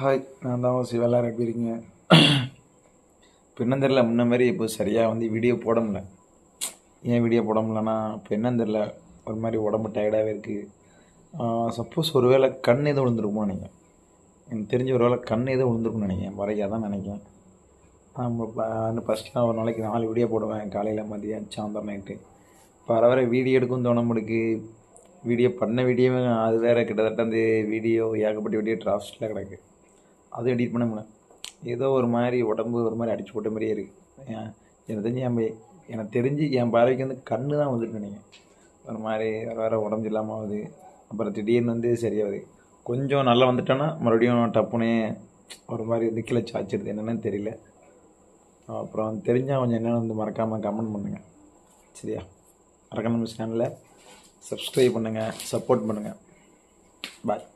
Hi நான் தான் சிவா எல்லாரும் எப்படி இருக்கீங்க? இப்போ தெரில முன்ன மாதிரி இப்போ சரியாக வந்து வீடியோ போட முடில ஏன் வீடியோ போட முடியலன்னா இப்போ தெரில ஒரு மாதிரி உடம்பு டயர்டாகவே இருக்குது சப்போஸ் ஒரு வேளை கண் எதுவும் விழுந்திருக்குமோ நினைக்கிறேன். எனக்கு தெரிஞ்ச ஒரு வேளை கண் எதுவும் விழுந்திருக்கும்னு நினைக்கிறேன் வரைக்காக தான் நினைக்கிறேன். நம்ம ஃபஸ்ட்டு நான் ஒரு நாளைக்கு நாலு வீடியோ போடுவேன் காலையில் மதியம் சாயந்தரம் நைட்டு இப்போ வர வர வீடியோ எடுக்கும் தோண முடிக்கு. வீடியோ பண்ண வீடியோ அது வேறு கிட்டத்தட்ட அந்த வீடியோ ஏகப்பட்ட வீடியோ டிராஃப்ட்ஸில் கிடக்கு. அதுவும் எடிட் பண்ண முடியல. ஏதோ ஒரு மாதிரி உடம்பு ஒரு மாதிரி அடிச்சு போட்ட மாதிரியே இருக்குது ஏன்? எனக்கு தெரிஞ்சு என் எனக்கு தெரிஞ்சு என் பார்வைக்கு வந்து கண்ணு தான் வந்துட்டு நினைக்கிறேன். ஒரு மாதிரி வேறு வேறு உடம்பு இல்லாமல் ஆகுது. அப்புறம் திடீர்னு வந்து சரியாகுது. கொஞ்சம் நல்லா வந்துட்டோன்னா மறுபடியும் டப்புனே ஒரு மாதிரி வந்து கீழே சாச்சிடுது என்னென்னு தெரியல. அப்புறம் தெரிஞ்சால் கொஞ்சம் என்னென்னு வந்து மறக்காமல் கமெண்ட் பண்ணுங்கள் சரியா? மறக்காம சேனலில் சப்ஸ்கிரைப் பண்ணுங்கள் சப்போர்ட் பண்ணுங்கள் பாய்